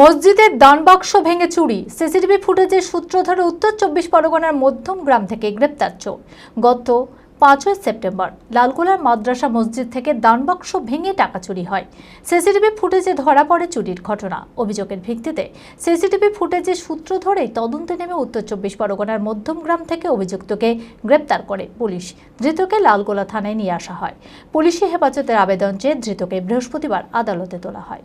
মসজিদের দানবাক্স ভেঙে চুরি। সিসিটিভি ফুটেজের সূত্র ধরে উত্তর চব্বিশ পরগনার মধ্যম গ্রাম থেকে গ্রেপ্তার চোর। গত পাঁচই সেপ্টেম্বর লালগোলার মাদ্রাসা মসজিদ থেকে দানবাক্স ভেঙে টাকা চুরি হয়। সিসিটিভি ফুটেজে ধরা পড়ে চুরির ঘটনা। অভিযোগের ভিত্তিতে সিসিটিভি ফুটেজের সূত্র ধরেই তদন্তে নেমে উত্তর চব্বিশ পরগনার মধ্যম গ্রাম থেকে অভিযুক্তকে গ্রেপ্তার করে পুলিশ। ধৃতকে লালগোলা থানায় নিয়ে আসা হয়। পুলিশি হেফাজতের আবেদন চেয়ে ধৃতকে বৃহস্পতিবার আদালতে তোলা হয়।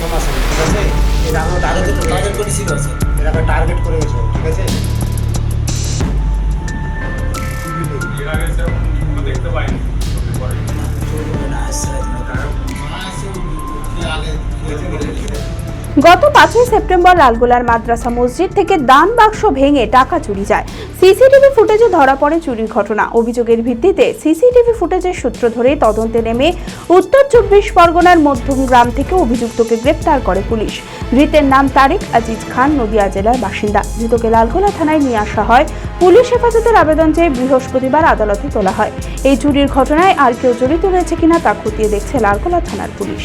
প্রথম আসে ঠিক আছে? এটা আমরা টার্গেট টার্গেট করেছিল এটা আমরা টার্গেট করে গেছে ঠিক আছে? গত পাঁচই সেপ্টেম্বর লালগোলার মাদ্রাসা মসজিদ থেকে দান বাক্স ভেঙে টাকা চুরি যায়। সিসিটিভি ফুটেজে ধরা পড়ে চুরির ঘটনা। অভিযোগের ভিত্তিতে সিসিটিভি ফুটেজের সূত্র ধরে তদন্তে নেমে উত্তর চব্বিশ পরগনার মধ্যম গ্রাম থেকে অভিযুক্তকে গ্রেপ্তার করে পুলিশ। ধৃতের নাম তারেক আজিজ খান, নদিয়া জেলার বাসিন্দা। ধৃতকে লালগোলা থানায় নিয়ে আসা হয়। পুলিশ হেফাজতের আবেদন চেয়ে বৃহস্পতিবার আদালতে তোলা হয়। এই চুরির ঘটনায় আর কেউ জড়িত রয়েছে কিনা তা খতিয়ে দেখছে লালগোলা থানার পুলিশ।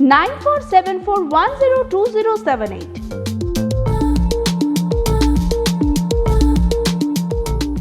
9474102078.